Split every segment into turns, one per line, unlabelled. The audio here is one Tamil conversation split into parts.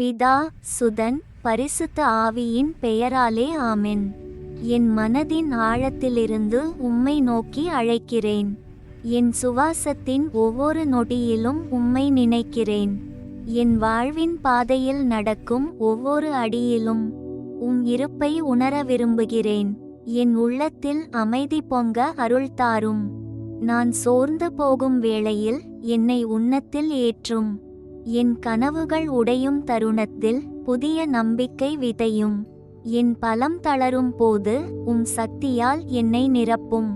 பிதா சுதன் பரிசுத்த ஆவியின் பெயராலே ஆமென். என் மனதின் ஆழத்திலிருந்து உம்மை நோக்கி அழைக்கிறேன். என் சுவாசத்தின் ஒவ்வொரு நொடியிலும் உம்மை நினைக்கிறேன். என் வாழ்வின் பாதையில் நடக்கும் ஒவ்வொரு அடியிலும் உம் இருப்பை உணர விரும்புகிறேன். என் உள்ளத்தில் அமைதி பொங்க அருள் தாரும். நான் சோர்ந்து போகும் வேளையில் என்னை உன்னத்தில் ஏற்றும். என் கனவுகள் உடையும் தருணத்தில் புதிய நம்பிக்கை விதையும். என் பலம் தளரும் போது உம் சக்தியால் என்னை நிரப்பும்.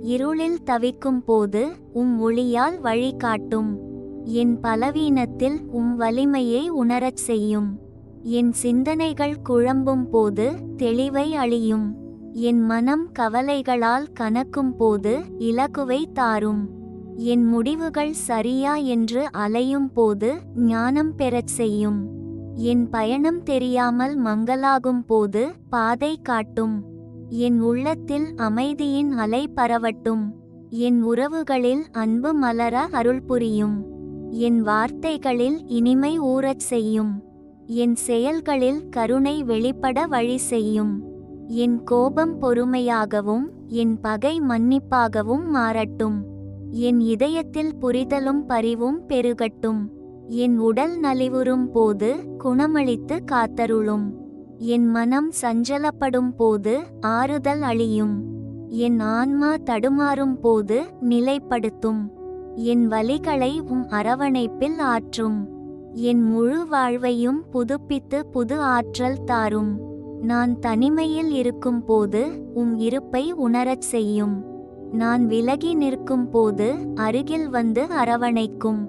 இருளில் தவிக்கும் போது உம் ஒளியால் வழிகாட்டும் என் பலவீனத்தில் உம் வலிமையை உணரச் செய்யும். என் சிந்தனைகள் குழம்பும் போது தெளிவை அழியும். என் மனம் கவலைகளால் கனக்கும் போது இலகுவை தாரும். என் முடிவுகள் சரியா என்று அலையும் போது ஞானம் பெறச் செய்யும். என் பயணம் தெரியாமல் மங்கலாகும் போது பாதை காட்டும். என் உள்ளத்தில் அமைதியின் அலை பரவட்டும். என் உறவுகளில் அன்பு மலர அருள் புரியும். என் வார்த்தைகளில் இனிமை ஊறச் செய்யும். என் செயல்களில் கருணை வெளிப்பட வழி செய்யும். என் கோபம் பொறுமையாகவும் என் பகை மன்னிப்பாகவும் மாறட்டும். என் இதயத்தில் புரிதலும் பரிவும் பெருகட்டும். என் உடல் நலிவுறும் போது குணமளித்து காத்தருளும். என் மனம் சஞ்சலப்படும் போது ஆறுதல் அழியும். என் ஆன்மா தடுமாறும் போது நிலைப்படுத்தும். என் வலிகளை உம் அரவணைப்பில் ஆற்றும். என் முழு வாழ்வையும் புதுப்பித்து புது ஆற்றல் தாரும். நான் தனிமையில் இருக்கும் போது உம் இருப்பை உணரச் செய்யும். நான் விலகி நிற்கும் போது அருகில் வந்து அரவணைக்கும்.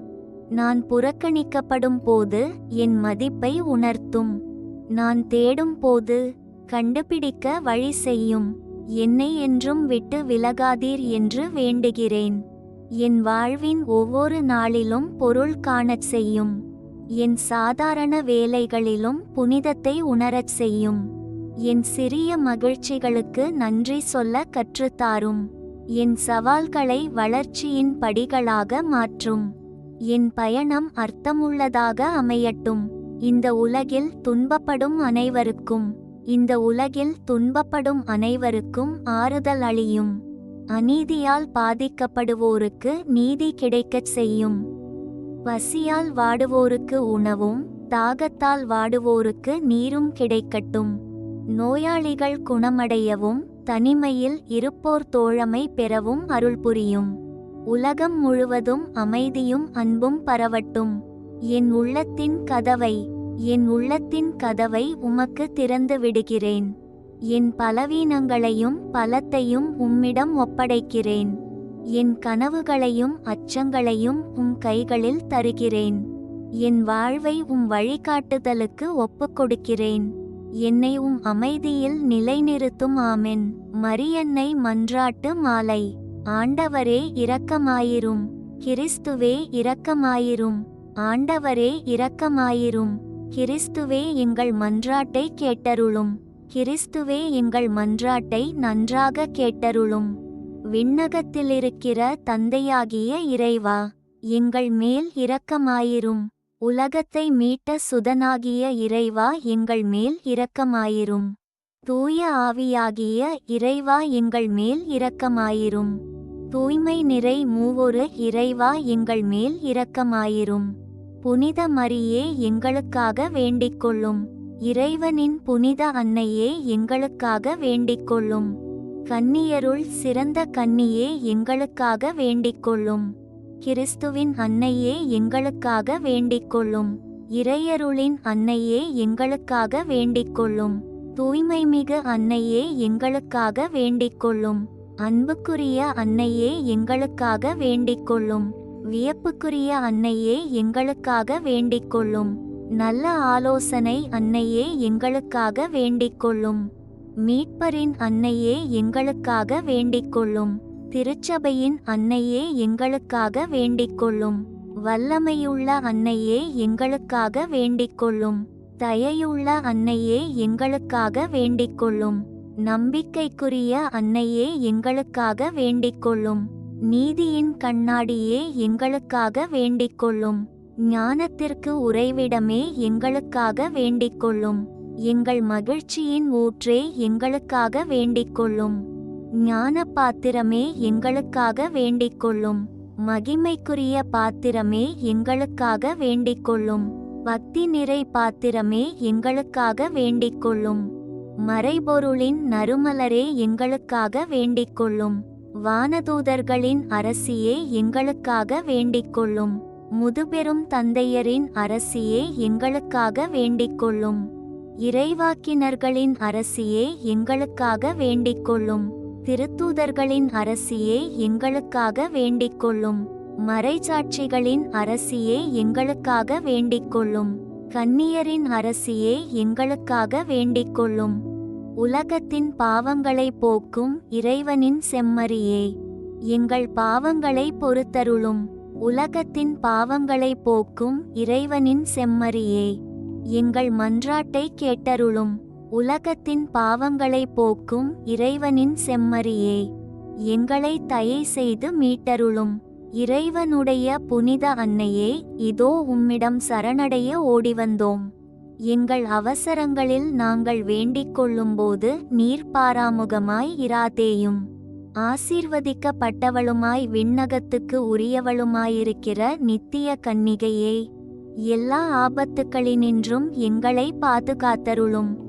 நான் புறக்கணிக்கப்படும் போது என் மதிப்பை உணர்த்தும். நான் தேடும் போது கண்டுபிடிக்க வழி செய்யும். என்னை என்றும் விட்டு விலகாதீர் என்று வேண்டுகிறேன். என் வாழ்வின் ஒவ்வொரு நாளிலும் பொருள் காணச் செய்யும். என் சாதாரண வேலைகளிலும் புனிதத்தை உணரச் செய்யும். என் சிறிய மகிழ்ச்சிகளுக்கு நன்றி சொல்ல கற்றுத்தாரும். என் சவால்களை வளர்ச்சியின் படிகளாக மாற்றும். என் பயணம் அர்த்தமுள்ளதாக அமையட்டும். இந்த உலகில் துன்பப்படும் அனைவருக்கும். இந்த உலகில் துன்பப்படும் அனைவருக்கும் ஆறுதல் அளியும். அநீதியால் பாதிக்கப்படுவோருக்கு நீதி கிடைக்கச் செய்யும். பசியால் வாடுவோருக்கு உணவும் தாகத்தால் வாடுவோருக்கு நீரும் கிடைக்கட்டும். நோயாளிகள் குணமடையவும் தனிமையில் இருப்போர் தோழமை பெறவும் அருள் புரியும். உலகம் முழுவதும் அமைதியும் அன்பும் பரவட்டும். என் உள்ளத்தின் கதவை என் உள்ளத்தின் கதவை உமக்கு திறந்து விடுகிறேன். என் பலவீனங்களையும் பலத்தையும் உம்மிடம் ஒப்படைக்கிறேன். என் கனவுகளையும் அச்சங்களையும் உம் கைகளில் தருகிறேன். என் வாழ்வை உம் வழிகாட்டுதலுக்கு ஒப்புக்கொடுக்கிறேன். என்னை உம் அமைதியில் நிலைநிறுத்தும் ஆமென். மரியன்னை மன்றாட்டு மாலை. ஆண்டவரே இரக்கமாயிரும். கிறிஸ்துவே இரக்கமாயிரும். ஆண்டவரே இரக்கமாயிரும். கிறிஸ்துவே எங்கள் மன்றாட்டை கேட்டருளும். கிறிஸ்துவே எங்கள் மன்றாட்டை நன்றாக கேட்டருளும். விண்ணகத்திலிருக்கிற தந்தையாகிய இறைவா எங்கள் மேல் இரக்கமாயிரும். உலகத்தை மீட்ட சுதனாகிய இறைவா எங்கள் மேல் இரக்கமாயிரும். தூய ஆவியாகிய இறைவா எங்கள் மேல் இரக்கமாயிரும். தூய்மை நிறை மூவொரு இறைவா எங்கள் மேல் இரக்கமாயிரும். புனித மரியே எங்களுக்காக வேண்டிக்கொள்ளும். இறைவனின் புனித அன்னையே எங்களுக்காக வேண்டிக்கொள்ளும். கன்னியருள் சிறந்த கன்னியே எங்களுக்காக வேண்டிக்கொள்ளும். கிறிஸ்துவின் அன்னையே எங்களுக்காக வேண்டிக்கொள்ளும். இறையருளின் அன்னையே எங்களுக்காக வேண்டிக்கொள்ளும். தூய்மைமிகு அன்னையே எங்களுக்காக வேண்டிக்கொள்ளும். அன்புக்குரிய அன்னையே எங்களுக்காக வேண்டிக்கொள்ளும். வியப்புக்குரிய அன்னையே எங்களுக்காக வேண்டிக்கொள்ளும். நல்ல ஆலோசனை அன்னையே எங்களுக்காக வேண்டிக்கொள்ளும். மீட்பரின் அன்னையே எங்களுக்காக வேண்டிக்கொள்ளும். திருச்சபையின் அன்னையே எங்களுக்காக வேண்டிக்கொள்ளும். வல்லமையுள்ள அன்னையே எங்களுக்காக வேண்டிக்கொள்ளும். தயையுள்ள அன்னையே எங்களுக்காக வேண்டிக்கொள்ளும். நம்பிக்கைக்குரிய அன்னையே எங்களுக்காக வேண்டிக்கொள்ளும். நீதியின் கண்ணாடியே எங்களுக்காக வேண்டிக்கொள்ளும். ஞானத்திற்கு உறைவிடமே எங்களுக்காக வேண்டிக்கொள்ளும். எங்கள் மகிழ்ச்சியின் ஊற்றே எங்களுக்காக வேண்டிக்கொள்ளும். ஞான பாத்திரமே எங்களுக்காக வேண்டிக்கொள்ளும். மகிமைக்குரிய பாத்திரமே எங்களுக்காக வேண்டிக்கொள்ளும். பக்தி நிறை பாத்திரமே எங்களுக்காக வேண்டிக்கொள்ளும். மறைபொருளின் நறுமலரே எங்களுக்காக வேண்டிக்கொள்ளும். வானதூதர்களின் அரசியே எங்களுக்காக வேண்டிக்கொள்ளும். முதுபெரும் தந்தையரின் அரசியே எங்களுக்காக வேண்டிக்கொள்ளும். இறைவாக்கினர்களின் அரசியே எங்களுக்காக வேண்டிக்கொள்ளும். திருத்தூதர்களின் அரசியே எங்களுக்காக வேண்டிக்கொள்ளும். மறைச்சாட்சிகளின் அரசியே எங்களுக்காக வேண்டிக்கொள்ளும். கன்னியரின் அரசியே எங்களுக்காக வேண்டிக்கொள்ளும். உலகத்தின் பாவங்களை போக்கும் இறைவனின் செம்மறியே. எங்கள் பாவங்களை பொறுத்தருளும். உலகத்தின் பாவங்களை போக்கும் இறைவனின் செம்மறியே. எங்கள் மன்றாட்டை கேட்டருளும். உலகத்தின் பாவங்களை போக்கும் இறைவனின் செம்மறியே. எங்களை தயை செய்து மீட்டருளும் இறைவனுடைய புனித அன்னையே இதோ உம்மிடம் சரணடைய ஓடிவந்தோம். எங்கள் அவசரங்களில் நாங்கள் வேண்டிக் கொள்ளும்போது நீர் பாராமுகமாய் இராதேயும். ஆசீர்வதிக்கப்பட்டவளுமாய் விண்ணகத்துக்கு உரியவளுமாயிருக்கிற நித்திய கன்னிகையே எல்லா ஆபத்துக்களினின்றும் எங்களை பாதுகாத்தருளும்.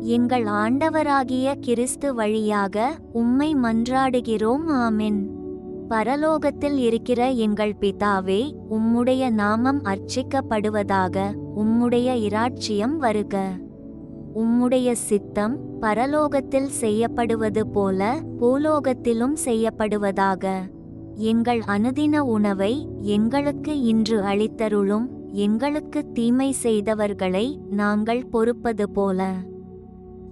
எங்கள் ஆண்டவராகிய கிறிஸ்து வழியாக உம்மை மன்றாடுகிறோம் ஆமென். பரலோகத்தில் இருக்கிற எங்கள் பிதாவே உம்முடைய நாமம் அர்ச்சிக்கப்படுவதாக உம்முடைய இராட்சியம் வருக. உம்முடைய சித்தம் பரலோகத்தில் செய்யப்படுவது போல பூலோகத்திலும் செய்யப்படுவதாக. எங்கள் அனுதின உணவை எங்களுக்கு இன்று அளித்தருளும் எங்களுக்கு தீமை செய்தவர்களை நாங்கள் பொறுப்பது போல.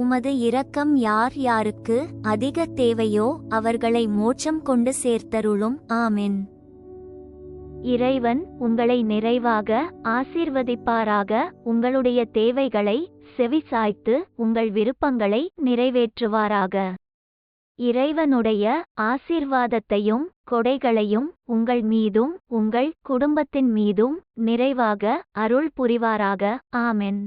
உமது இரக்கம் யார் யாருக்கு அதிக தேவையோ அவர்களை மோட்சம் கொண்டு சேர்த்தருளும். ஆமென். இறைவன் உங்களை நிறைவாக ஆசீர்வதிப்பாராக. உங்களுடைய தேவைகளை செவிசாய்த்து உங்கள் விருப்பங்களை நிறைவேற்றுவாராக. இறைவனுடைய ஆசீர்வாதத்தையும் கொடைகளையும் உங்கள் மீதும் உங்கள் குடும்பத்தின் மீதும் நிறைவாக அருள் புரிவாராக. ஆமென்.